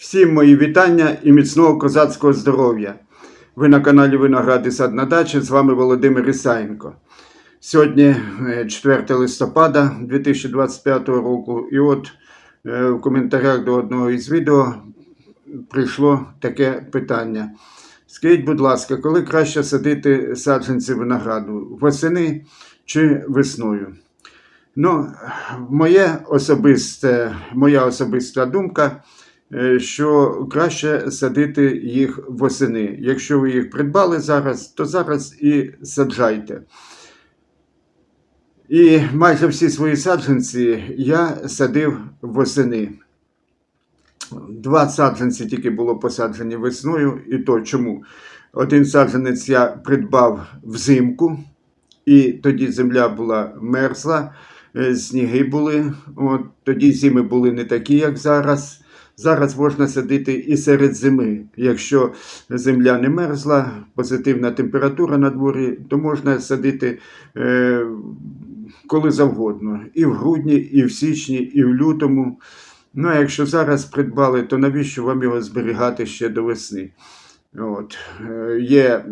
Всім мої вітання і міцного козацького здоров'я. Ви на каналі Виноград і Сад на дачі. З вами Володимир Ісаєнко. Сьогодні е, 4 листопада 2025 року. І от е, в коментарях до одного із відео прийшло таке питання. Скажіть, будь ласка, коли краще садити саджанці винограду? Восени чи весною? Ну, моє особисте, моя особиста думка, е, що краще садити їх восени. Якщо ви їх придбали зараз, то зараз і саджайте. І майже всі свої саджанці я садив восени. Два саджанці тільки було посаджені весною, і то чому? Один саджанець я придбав взимку, і тоді земля була мерзла, е, сніги були. От, тоді зими були не такі, як зараз. Зараз можна садити і серед зими. Якщо земля не мерзла, позитивна температура на дворі, то можна садити е, коли завгодно. І в грудні, і в січні, і в лютому. Ну, а якщо зараз придбали, то навіщо вам його зберігати ще до весни? От. Е, Є,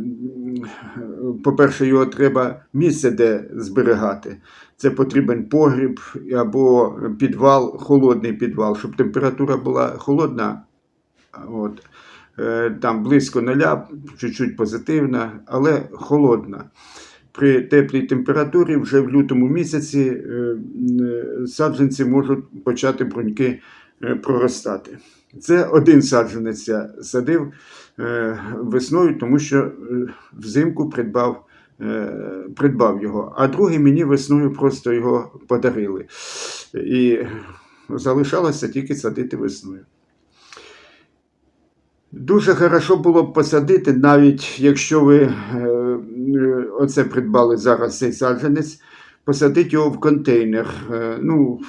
по-перше, його треба місце, де зберігати. Це потрібен погріб або підвал, холодний підвал, щоб температура була холодна. От. Е, Там близько нуля, чуть-чуть позитивна, але холодна. При теплій температурі вже в лютому місяці е, е, саджанці можуть почати бруньки проростати. Це один саджанець я садив весною, тому що взимку придбав, придбав його, а другий мені весною просто його подарили. І залишалося тільки садити весною. Дуже хорошо було б посадити, навіть якщо ви е, е, оце придбали зараз цей саджанець, посадити його в контейнер. Е, ну,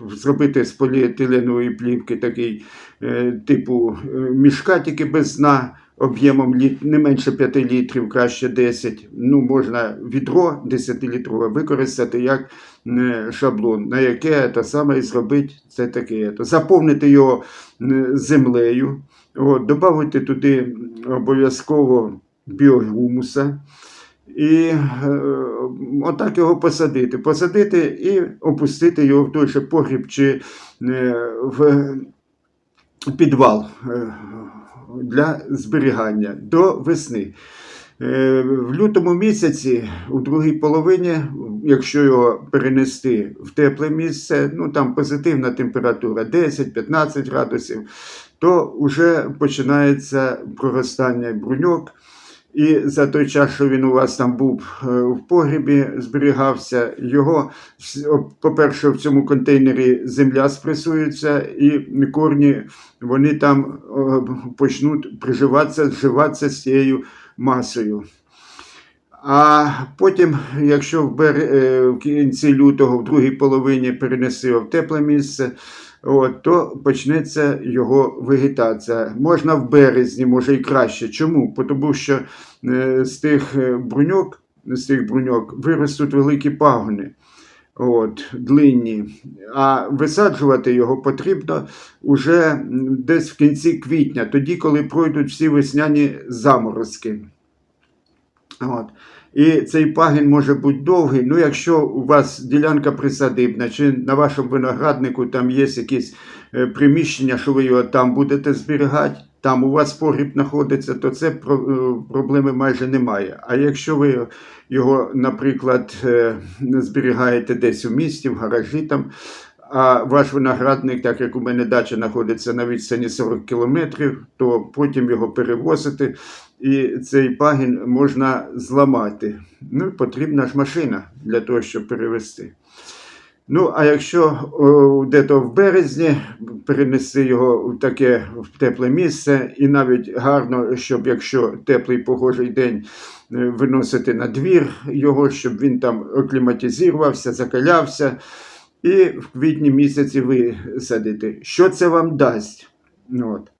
зробити з поліетиленової плівки такий е, типу е, мішка, тільки без дна, об'ємом не менше 5 літрів, краще 10. Ну, можна відро 10-літрове використати як е, шаблон, на яке те саме і зробити це таке. Заповнити його е, землею. От, Добавити туди обов'язково біогумуса. І е, отак його посадити. Посадити і опустити його в той же погріб чи в підвал для зберігання до весни. Е, В лютому місяці, у другій половині, якщо його перенести в тепле місце, ну там позитивна температура 10-15 градусів, то вже починається проростання бруньок. І за той час, що він у вас там був е, в погрібі, зберігався, його, по-перше, в цьому контейнері земля спресується, і корні вони там почнуть приживатися, зживатися з цією масою. А потім, якщо в, е, кінці лютого, в другій половині перенеси в тепле місце, от, то почнеться його вегетація. Можна в березні, може і краще. Чому? Тому що е, з тих е, бруньок, з тих бруньок виростуть великі пагони. От, длинні. А висаджувати його потрібно уже десь в кінці квітня, тоді, коли пройдуть всі весняні заморозки. От. І цей пагін може бути довгий. Ну, якщо у вас ділянка присадибна, чи на вашому винограднику там є якісь е, приміщення, що ви його там будете зберігати, там у вас погріб знаходиться, то це е, проблеми майже немає. А якщо ви його, наприклад, е, зберігаєте десь у місті, в гаражі там. А ваш виноградник, так як у мене дача знаходиться на відстані 40 кілометрів, то потім його перевозити, і цей пагін можна зламати. Ну, потрібна ж машина для того, щоб перевезти. Ну, а якщо де-то в березні перенести його в таке в тепле місце, і навіть гарно, щоб якщо теплий погожий день е, виносити на двір його, щоб він там окліматизувався, закалявся, і в квітні місяці висадити. Що це вам дасть? От.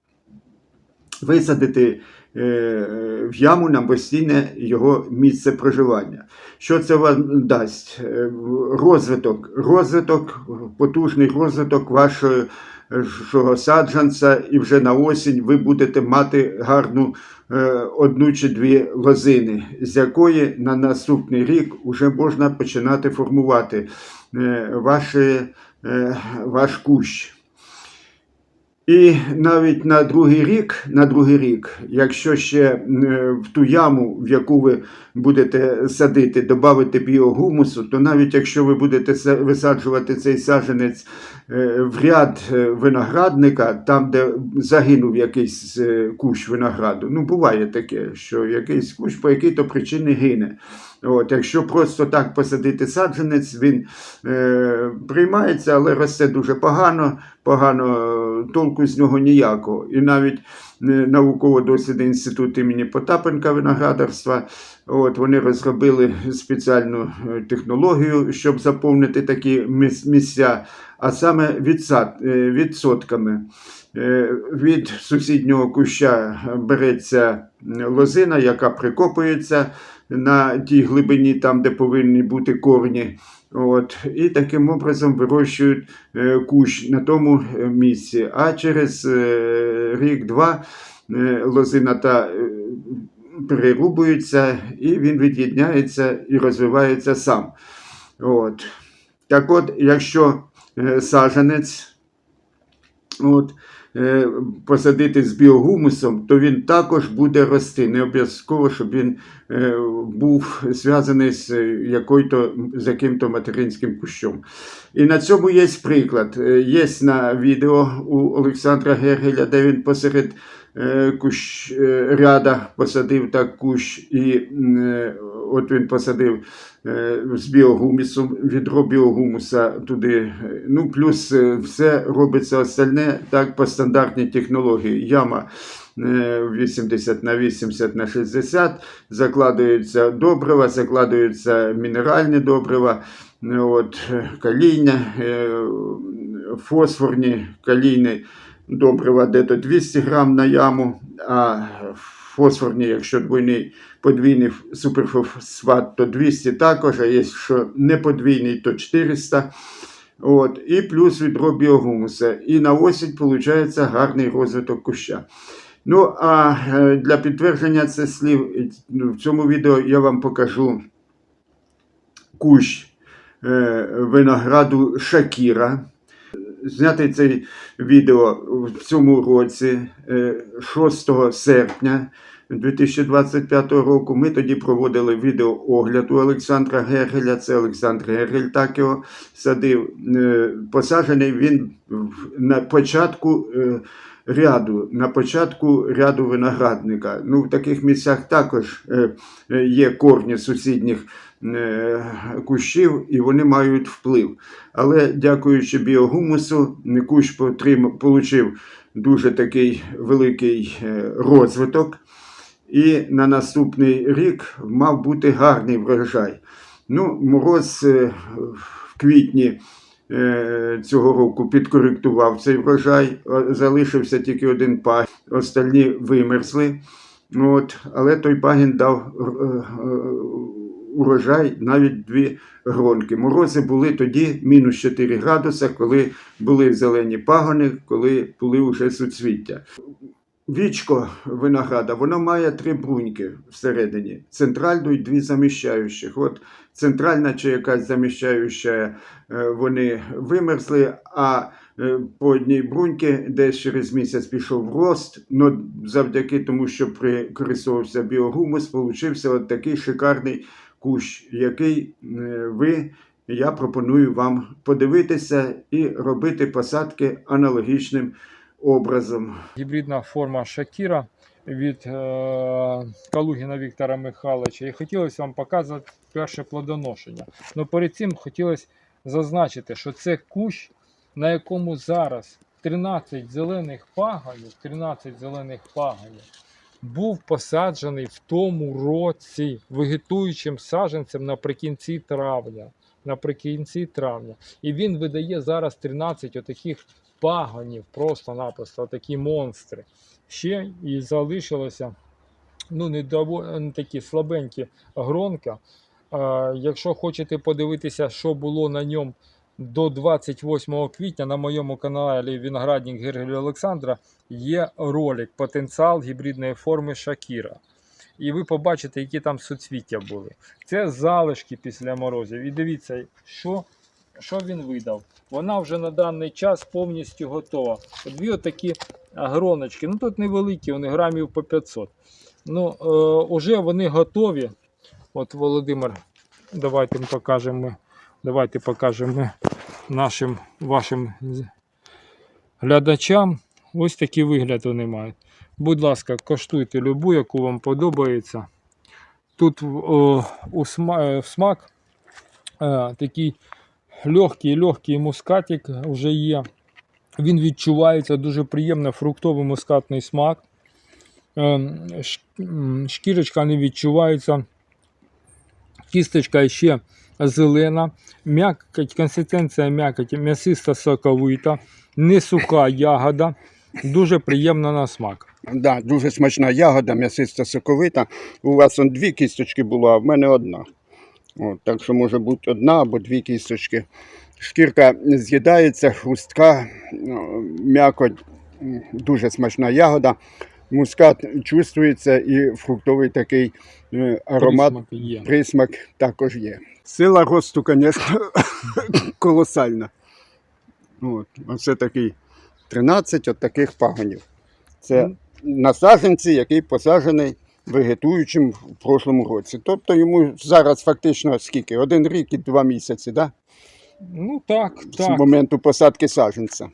Висадити в яму на постійне його місце проживання. Що це вам дасть? Е, Розвиток, розвиток, потужний розвиток вашої саджанця, і вже на осінь ви будете мати гарну е, одну чи дві лозини, з якої на наступний рік вже можна починати формувати е, ваші, е, ваш кущ. І навіть на другий рік, на другий рік, якщо ще е, в ту яму, в яку ви будете садити, додати біогумусу, то навіть якщо ви будете висаджувати цей саджанець е, в ряд е, виноградника, там, де загинув якийсь кущ винограду, ну буває таке, що якийсь кущ по якій-то причині гине. От, якщо просто так посадити саджанець, він е, приймається, але росте дуже погано, погано е, толку з нього ніякого. І навіть е, науково-дослідний інститут імені Потапенка виноградарства. От, вони розробили спеціальну е, технологію, щоб заповнити такі місця, а саме відсад, е, відсотками. Е, Від сусіднього куща береться лозина, яка прикопується на тій глибині, там, де повинні бути корні. От, і таким образом вирощують е, кущ на тому е, місці. А через е, рік-два лозина та перерубується, і він від'єдняється і розвивається сам. От. Так от, якщо саджанець от, посадити з біогумусом, то він також буде рости. Не обов'язково, щоб він е, був зв'язаний з, е, якою-то, з яким-то материнським кущом. І на цьому є приклад. Е, Є на відео у Олександра Гергеля, де він посеред е, кущ, е, ряда посадив так кущ, і е, от він посадив е, з біогумусом, відро біогумуса туди. е, Ну, плюс е, все робиться остальне так по стандартній технології. Яма е, 80 на 80 на 60, закладуються добрива, закладуються мінеральні добрива, е, от, е, калійня, е, фосфорні калійні добрива, де то 200 грам на яму, а фосфорні, якщо двойний подвійний суперфосфат, то 200 також, а якщо не подвійний, то 400. От, і плюс відро біогумуса. І на осінь виходить гарний розвиток куща. Ну, а е, для підтвердження цих слів е, в цьому відео я вам покажу кущ е, винограду Шакіра. Зняти це відео в цьому році, е, 6 серпня 2025 року. Ми тоді проводили відеоогляд у Олександра Гергеля. Це Олександр Гергель так його садив. Е, Посаджений він на початку е, ряду, на початку ряду виноградника. Ну, в таких місцях також е, е, є корні сусідніх е, кущів, і вони мають вплив. Але дякуючи біогумусу, кущ потрим- дуже такий великий розвиток. І на наступний рік мав бути гарний врожай. Ну, мороз в квітні цього року підкоректував цей врожай, залишився тільки один пагін, остальні вимерзли. От, але той пагін дав е, е, урожай навіть дві гронки. Морози були тоді мінус 4 градуса, коли були зелені пагони, коли були вже суцвіття. Вічко винограда, воно має три бруньки всередині, центральну і дві заміщаючих. От центральна чи якась заміщаюча, е, вони вимерзли, а е, по одній бруньки десь через місяць пішов рост. Ну, завдяки тому, що прикористовувався біогумус, получився от такий шикарний кущ, який е, ви, я пропоную вам подивитися і робити посадки аналогічним образом. гібридна форма Шакіра від е, Калугіна Віктора Михайловича. І хотілося вам показати перше плодоношення. Ну перед цим хотілося зазначити, що це кущ, на якому зараз 13 зелених паганів, 13 зелених паганів був посаджений в тому році вегетуючим саджанцем наприкінці травня. Наприкінці травня. І він видає зараз 13 отаких паганів, просто-напросто такі монстри. Ще і залишилося ну, не, не такі слабенькі гронка. А, якщо хочете подивитися, що було на ньому до 28 квітня на моєму каналі Виноградник Гергелю Олександра є ролик Потенціал гібридної форми Шакіра. І ви побачите, які там суцвіття були. Це залишки після морозів. І дивіться, що, що він видав. Вона вже на даний час повністю готова. Дві отакі гроночки. Ну тут невеликі, вони грамів по 500. Ну, е, уже вони готові. От Володимир, давайте покажемо. Давайте покажемо нашим вашим глядачам. Ось такий вигляд вони мають. Будь ласка, коштуйте любу, яку вам подобається. Тут о, у е, в смак е, такий легкий, легкий мускатик вже є. Він відчувається дуже приємно фруктовий мускатний смак. М, Шкірочка не відчувається. Кісточка ще зелена, м'якоть, консистенція м'якоті, м'ясиста соковита, не суха ягода, дуже приємна на смак. Да, дуже смачна ягода, м'ясиста соковита. У вас дві кісточки було, а в мене одна. От, так що може бути одна або дві кісточки. Шкірка з'їдається, хрустка, ну, м'якоть, дуже смачна ягода. Мускат чувствується і фруктовий такий е, аромат, Присмак є. присмак також є. Сила росту, звісно, колосальна. От, оце такий 13 от таких пагонів. Це на саджанці, який посаджений вегетуючим в прошлому році. Тобто йому зараз фактично скільки? Один рік і два місяці, да? Ну так, з так. моменту посадки саджанця.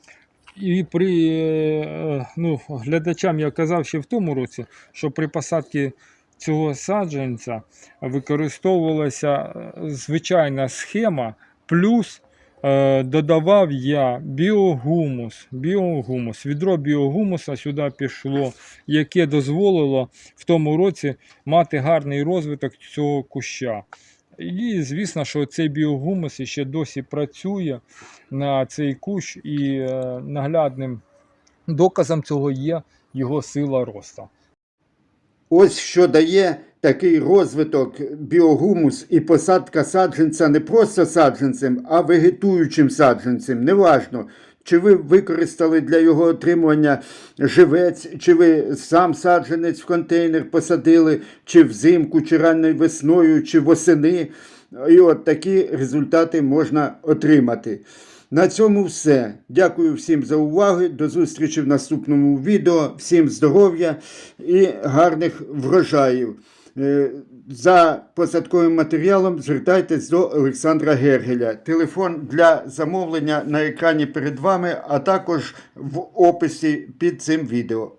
І при е, ну, глядачам я казав ще в тому році, що при посадці цього саджанця використовувалася е, звичайна схема, плюс додавав я біогумус. біогумус. Відро біогумуса сюди пішло, яке дозволило в тому році мати гарний розвиток цього куща. І звісно, що цей біогумус ще досі працює на цей кущ, і е, наглядним доказом цього є його сила росту. Ось що дає такий розвиток біогумус і посадка саджанця не просто саджанцем, а вегетуючим саджанцем. Неважно, чи ви використали для його отримування живець, чи ви сам саджанець в контейнер посадили, чи взимку, чи ранньою весною, чи восени. І от такі результати можна отримати. На цьому все. Дякую всім за увагу. До зустрічі в наступному відео. Всім здоров'я і гарних врожаїв. Е, За посадковим матеріалом звертайтесь до Олександра Гергеля. Телефон для замовлення на екрані перед вами, а також в описі під цим відео.